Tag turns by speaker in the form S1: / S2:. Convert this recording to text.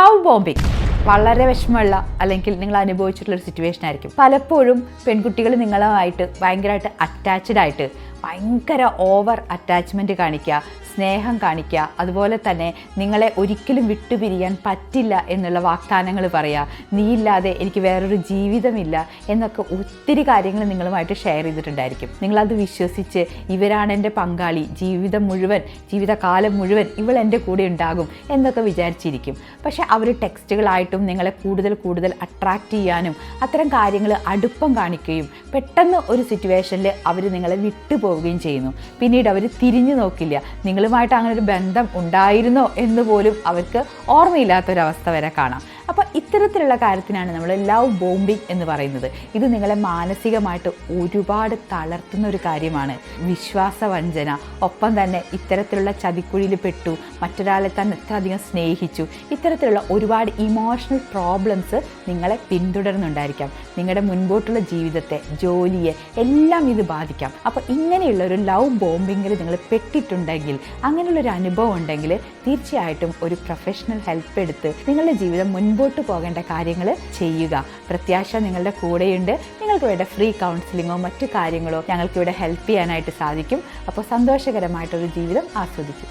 S1: Love bombing വളരെ വിഷമമുള്ള അല്ലെങ്കിൽ നിങ്ങൾ അനുഭവിച്ചിട്ടുള്ള ഒരു സിറ്റുവേഷൻ ആയിരിക്കും. പലപ്പോഴും പെൺകുട്ടികൾ നിങ്ങളുമായിട്ട് ഭയങ്കരമായിട്ട് അറ്റാച്ച്ഡ് ആയിട്ട് ഭയങ്കര ഓവർ അറ്റാച്ച്മെന്റ് കാണിക്കുക സ്നേഹം കാണിക്കുക. അതുപോലെ തന്നെ നിങ്ങളെ ഒരിക്കലും വിട്ടുപിരിയാൻ പറ്റില്ല എന്നുള്ള വാഗ്ദാനങ്ങൾ പറയുക. നീയില്ലാതെ എനിക്ക് വേറൊരു ജീവിതമില്ല എന്നൊക്കെ ഒത്തിരി കാര്യങ്ങൾ നിങ്ങളുമായിട്ട് ഷെയർ ചെയ്തിട്ടുണ്ടായിരിക്കും. നിങ്ങളത് വിശ്വസിച്ച് ഇവരാണ് എന്റെ പങ്കാളി ജീവിതം മുഴുവൻ ജീവിതകാലം മുഴുവൻ ഇവൾ എന്റെ കൂടെ ഉണ്ടാകും എന്നൊക്കെ വിചാരിച്ചിരിക്കും. പക്ഷേ അവർ ടെക്സ്റ്റുകളായിട്ടും നിങ്ങളെ കൂടുതൽ കൂടുതൽ അട്രാക്റ്റ് ചെയ്യാനും അത്തരം കാര്യങ്ങൾ അടുപ്പം കാണിക്കുകയും പെട്ടെന്ന് ഒരു സിറ്റുവേഷനിൽ അവർ നിങ്ങളെ വിട്ടുപോവുകയും ചെയ്യുന്നു. പിന്നീട് അവർ തിരിഞ്ഞു നോക്കില്ല. നിങ്ങളുമായിട്ട് അങ്ങനെ ഒരു ബന്ധം ഉണ്ടായിരുന്നോ എന്ന് പോലും അവർക്ക് ഓർമ്മയില്ലാത്തൊരവസ്ഥ വരെ കാണാം. അപ്പോൾ ഇത്തരത്തിലുള്ള കാര്യത്തിനാണ് നമ്മൾ ലവ് ബോംബിംഗ് എന്ന് പറയുന്നത്. ഇത് നിങ്ങളെ മാനസികമായിട്ട് ഒരുപാട് തളർത്തുന്ന ഒരു കാര്യമാണ്. വിശ്വാസവഞ്ചന ഒപ്പം തന്നെ ഇത്തരത്തിലുള്ള ചതിക്കുഴിയിൽ പെട്ടു മറ്റൊരാളെ തന്നെ എത്ര അധികം സ്നേഹിച്ചു. ഇത്തരത്തിലുള്ള ഒരുപാട് ഇമോഷണൽ പ്രോബ്ലംസ് നിങ്ങളെ പിന്തുടരുന്നുണ്ടായിരിക്കാം. നിങ്ങളുടെ മുൻപോട്ടുള്ള ജീവിതത്തെ ജോലിയെ എല്ലാം ഇത് ബാധിക്കാം. അപ്പോൾ ഇങ്ങനെയുള്ള ഒരു ലവ് ബോംബിങ്ങിൽ നിങ്ങൾ പെട്ടിട്ടുണ്ടെങ്കിൽ അങ്ങനെയുള്ള ഒരു അനുഭവം ഉണ്ടെങ്കിൽ തീർച്ചയായിട്ടും ഒരു പ്രൊഫഷണൽ ഹെൽപ്പ് എടുത്ത് നിങ്ങളുടെ ജീവിതം മുൻപോട്ട് പോകേണ്ട കാര്യങ്ങൾ ചെയ്യുക. പ്രത്യാശ നിങ്ങളുടെ കൂടെയുണ്ട്. നിങ്ങൾക്ക് വേണ്ട ഫ്രീ കൗൺസിലിങ്ങോ മറ്റു കാര്യങ്ങളോ ഞങ്ങൾക്കിവിടെ ഹെൽപ്പ് ചെയ്യാനായിട്ട് സാധിക്കും. അപ്പോൾ സന്തോഷകരമായിട്ടൊരു ജീവിതം ആസ്വദിക്കും.